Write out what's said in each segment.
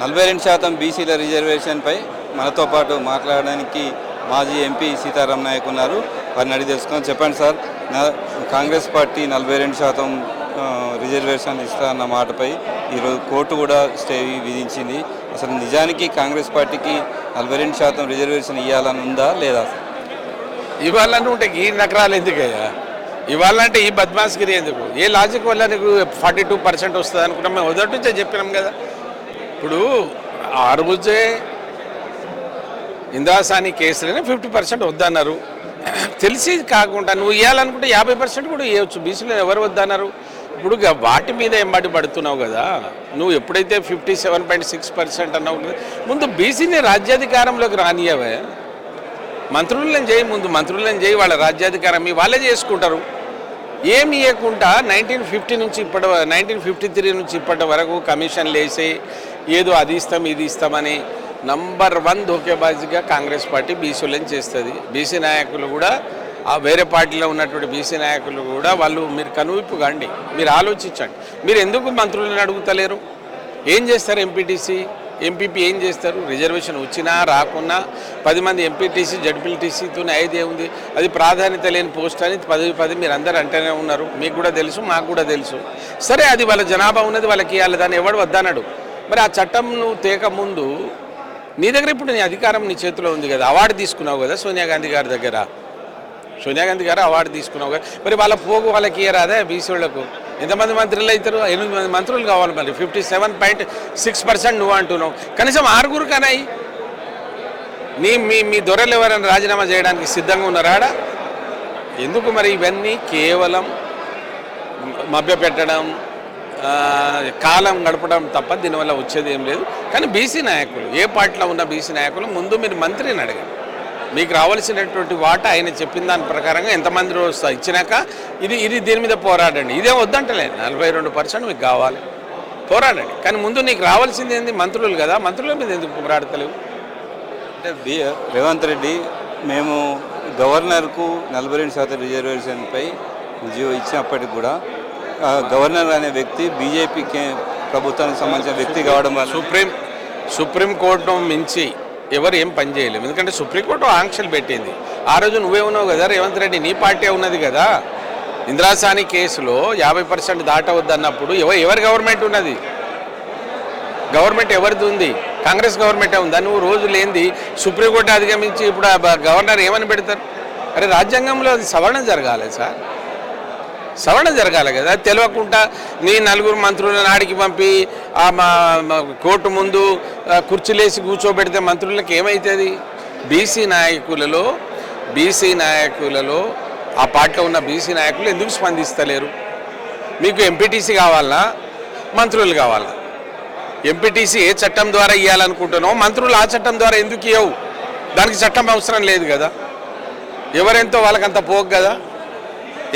నలభై రెండు శాతం బీసీల రిజర్వేషన్పై మనతో పాటు మాట్లాడడానికి మాజీ ఎంపీ సీతారాం నాయక్ ఉన్నారు. వారిని అడిగి తెలుసుకుందాం. చెప్పండి సార్ నా- కాంగ్రెస్ పార్టీ నలభై రెండు శాతం రిజర్వేషన్ ఇస్తా అన్న మాటపై ఈరోజు కోర్టు కూడా స్టే విధించింది. అసలు నిజానికి కాంగ్రెస్ పార్టీకి నలభై రెండు శాతం రిజర్వేషన్ ఇవ్వాలని ఉందా లేదా? ఇవాళ ఉంటే ఈ నకరాలు ఎందుకయ్యా? ఇవాళ అంటే ఈ బద్మాస్గిరి ఎందుకు? ఏ లాజిక్ వల్ల నీకు ఫార్టీ టూ పర్సెంట్ వస్తుంది అనుకున్నాం? మేము మొదటి నుంచే చెప్పినాం కదా. ఇప్పుడు ఆ ఇందాసాని ఇందిరాసాని కేసులోనే ఫిఫ్టీ పర్సెంట్ వద్దన్నారు. తెలిసి కాకుండా నువ్వు ఇవ్వాలనుకుంటే యాభై పర్సెంట్ కూడా ఇవ్వచ్చు బీసీలో ఎవరు వద్దన్నారు? ఇప్పుడు వాటి మీద ఎంబడి పడుతున్నావు కదా. నువ్వు ఎప్పుడైతే fifty seven point six percent అన్నావు ముందు బీసీని రాజ్యాధికారంలోకి రానియవే మంత్రులను చేయి ముందు. మంత్రులను చేయి వాళ్ళ రాజ్యాధికారం మీ వాళ్ళే చేసుకుంటారు. ఏమి ఇవ్వకుండా నైన్టీన్ ఫిఫ్టీ నుంచి ఇప్పటి నైన్టీన్ ఫిఫ్టీ త్రీ నుంచి ఇప్పటి వరకు కమిషన్లు వేసి ఏదో అది ఇస్తాం ఇది ఇస్తామని నంబర్ వన్ ధోకేబాజీగా కాంగ్రెస్ పార్టీ బీసీలను చేస్తుంది. బీసీ నాయకులు కూడా ఆ వేరే పార్టీలో ఉన్నటువంటి బీసీ నాయకులు కూడా వాళ్ళు మీరు కనువిప్పు కాండి. మీరు ఆలోచించండి. మీరు ఎందుకు మంత్రులను అడుగుతలేరు? ఏం చేస్తారు ఎంపీటీసీ ఎంపీపీ ఏం చేస్తారు? రిజర్వేషన్ వచ్చినా రాకున్నా పది మంది ఎంపీటీసీ జడ్పీటీసీతోనే అయితే ఉంది. అది ప్రాధాన్యత లేని పోస్ట్ అని పది పది మీరు అందరు అంటేనే ఉన్నారు. మీకు కూడా తెలుసు మాకు కూడా తెలుసు. సరే అది వాళ్ళ జనాభా ఉన్నది వాళ్ళకి ఇవ్వాలి దాన్ని ఎవడు వద్దనడు? మరి ఆ చట్టం నువ్వు తేక ముందు నీ దగ్గర ఇప్పుడు నీ అధికారం నీ చేతిలో ఉంది కదా అవార్డు తీసుకున్నావు కదా సోనియా గాంధీ గారి దగ్గర. సోనియా గాంధీ గారు అవార్డు తీసుకున్నావు కదా. మరి వాళ్ళ పోగు వాళ్ళకి ఇయ్యరాదే బీసీ వాళ్ళకు ఎంతమంది మంత్రులు అవుతారు? ఎనిమిది మంది మంత్రులు కావాలి మరి. Fifty seven point six percent నువ్వు అంటున్నావు. కనీసం ఆరుగురు కానీ. నీ మీ మీ దొరలు ఎవరైనా రాజీనామా చేయడానికి సిద్ధంగా ఉన్నారాడా ఎందుకు మరి ఇవన్నీ కేవలం మభ్యపెట్టడం కాలం గడపడం తప్ప దీనివల్ల వచ్చేది ఏం లేదు. కానీ బీసీ నాయకులు ఏ పార్టీలో ఉన్న బీసీ నాయకులు ముందు మీరు మంత్రిని అడగండి. మీకు రావాల్సినటువంటి వాట ఆయన చెప్పిన దాని ప్రకారంగా ఎంతమంది రోజు ఇచ్చినాక ఇది ఇది దీని మీద పోరాడండి. ఇదే వద్దంటలే నలభై రెండు పర్సెంట్ మీకు కావాలి. పోరాడండి. కానీ ముందు నీకు రావాల్సింది ఏంది? మంత్రులు కదా. మంత్రుల మీద ఎందుకు పోరాడతలేవు? అంటే బి రేవంత్ రెడ్డి మేము గవర్నర్కు నలభై రెండు శాతం రిజర్వేషన్పై జీవో ఇచ్చినప్పటికి కూడా గవర్నర్ అనే వ్యక్తి బీజేపీ ప్రభుత్వానికి సంబంధించిన వ్యక్తి కావడం వల్ల సుప్రీం సుప్రీంకోర్టును మించి ఎవరు ఏం పని చేయలేము. ఎందుకంటే సుప్రీంకోర్టు ఆంక్షలు పెట్టింది. ఆ రోజు నువ్వే ఉన్నావు కదా రేవంత్ రెడ్డి నీ పార్టీ ఉన్నది కదా. ఇందిరాసాని కేసులో యాభై పర్సెంట్ దాటవద్దన్నప్పుడు ఎవరు ఎవరి గవర్నమెంట్ ఉన్నది? గవర్నమెంట్ ఎవరిది ఉంది? కాంగ్రెస్ గవర్నమెంటే ఉందా? నువ్వు రోజు లేనిది సుప్రీంకోర్టు అధిగమించి ఇప్పుడు గవర్నర్ ఏమని పెడతారు? అరే రాజ్యాంగంలో అది సవరణ జరగాలి సార్. సవరణ జరగాలి కదా. తెలియకుండా నీ నలుగురు మంత్రులను ఆడికి పంపి ఆ మా కోర్టు ముందు కుర్చీలేసి కూర్చోబెడితే మంత్రులకు ఏమవుతుంది బీసీ నాయకులలో బీసీ నాయకులలో ఆ పార్టీలో ఉన్న బీసీ నాయకులు ఎందుకు స్పందిస్తలేరు? మీకు ఎంపీటీసీ కావాలనా? మంత్రులు కావాలా ఎంపీటీసీ ఏ చట్టం ద్వారా ఇవ్వాలనుకుంటున్నావు మంత్రులు ఆ చట్టం ద్వారా ఎందుకు ఇవ్వవు దానికి చట్టం అవసరం లేదు కదా. ఎవరెంతో వాళ్ళకంత పోగు కదా.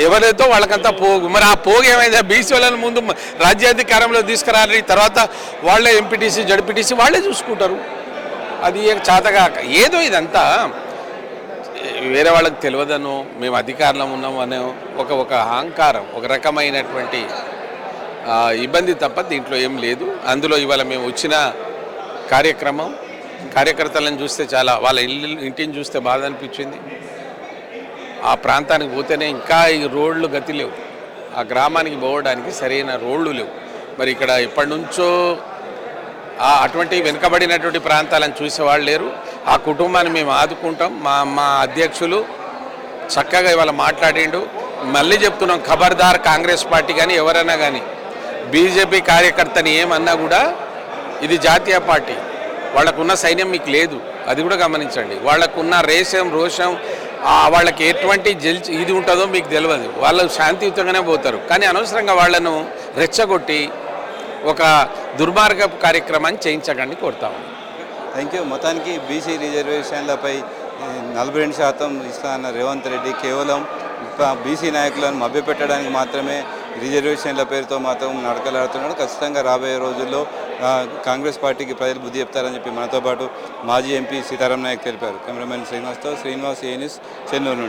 ఎవరైతే వాళ్ళకంతా పోగు. మరి ఆ పోగు ఏమైందా? బీసీ వాళ్ళని ముందు రాజ్యాధికారంలో తీసుకురాలి తర్వాత వాళ్ళే ఎంపీటీసీ జడ్పీటీసీ వాళ్ళే చూసుకుంటారు. అది చాతగా చాతగాక. ఏదో ఇదంతా వేరే వాళ్ళకి తెలియదనో మేము అధికారంలో ఉన్నాము అనే ఒక ఒక అహంకారం ఒక రకమైనటువంటి ఇబ్బంది తప్ప దీంట్లో ఏం లేదు. అందులో ఇవాళ మేము వచ్చిన కార్యక్రమం కార్యకర్తలను చూస్తే చాలా వాళ్ళ ఇల్లు ఇంటిని చూస్తే బాధ అనిపించింది. ఆ ప్రాంతానికి పోతేనే ఇంకా ఈ రోడ్లు గతి లేవు. ఆ గ్రామానికి పోవడానికి సరైన రోడ్లు లేవు. మరి ఇక్కడ ఎప్పటి నుంచో అటువంటి వెనుకబడినటువంటి ప్రాంతాలను చూసేవాళ్ళు లేరు. ఆ కుటుంబాన్ని మేము ఆదుకుంటాం. మా మా అధ్యక్షులు చక్కగా ఇవాళ మాట్లాడిండు. మళ్ళీ చెప్తున్నాం ఖబర్దార్ కాంగ్రెస్ పార్టీ కానీ ఎవరైనా కానీ బీజేపీ కార్యకర్తని ఏమన్నా కూడా ఇది జాతీయ పార్టీ. వాళ్ళకున్న సైన్యం మీకు లేదు. అది కూడా గమనించండి. వాళ్ళకున్న రేషం రోషం వాళ్ళకి ఎటువంటి జల్ ఇది ఉంటుందో మీకు తెలియదు వాళ్ళు శాంతియుతంగానే పోతారు. కానీ అనవసరంగా వాళ్ళను రెచ్చగొట్టి ఒక దుర్మార్గ కార్యక్రమాన్ని చేయించకండి కోరుతాము థ్యాంక్ యూ మొత్తానికి బీసీ రిజర్వేషన్లపై నలభై రెండు శాతం ఇస్తా అన్న రేవంత్ రెడ్డి కేవలం బీసీ నాయకులను మభ్యపెట్టడానికి మాత్రమే రిజర్వేషన్ల పేరుతో మాత్రం నడకలాడుతున్నాడు. ఖచ్చితంగా రాబోయే రోజుల్లో కాంగ్రెస్ పార్టీకి ప్రజలు బుద్ధి చెప్తారని చెప్పి మనతో పాటు మాజీ ఎంపీ సీతారాం నాయక్ తెలిపారు. కెమెరామెన్ శ్రీనివాస్తో శ్రీనివాస్ ఏ న్యూస్ చెన్నూరు నుండి.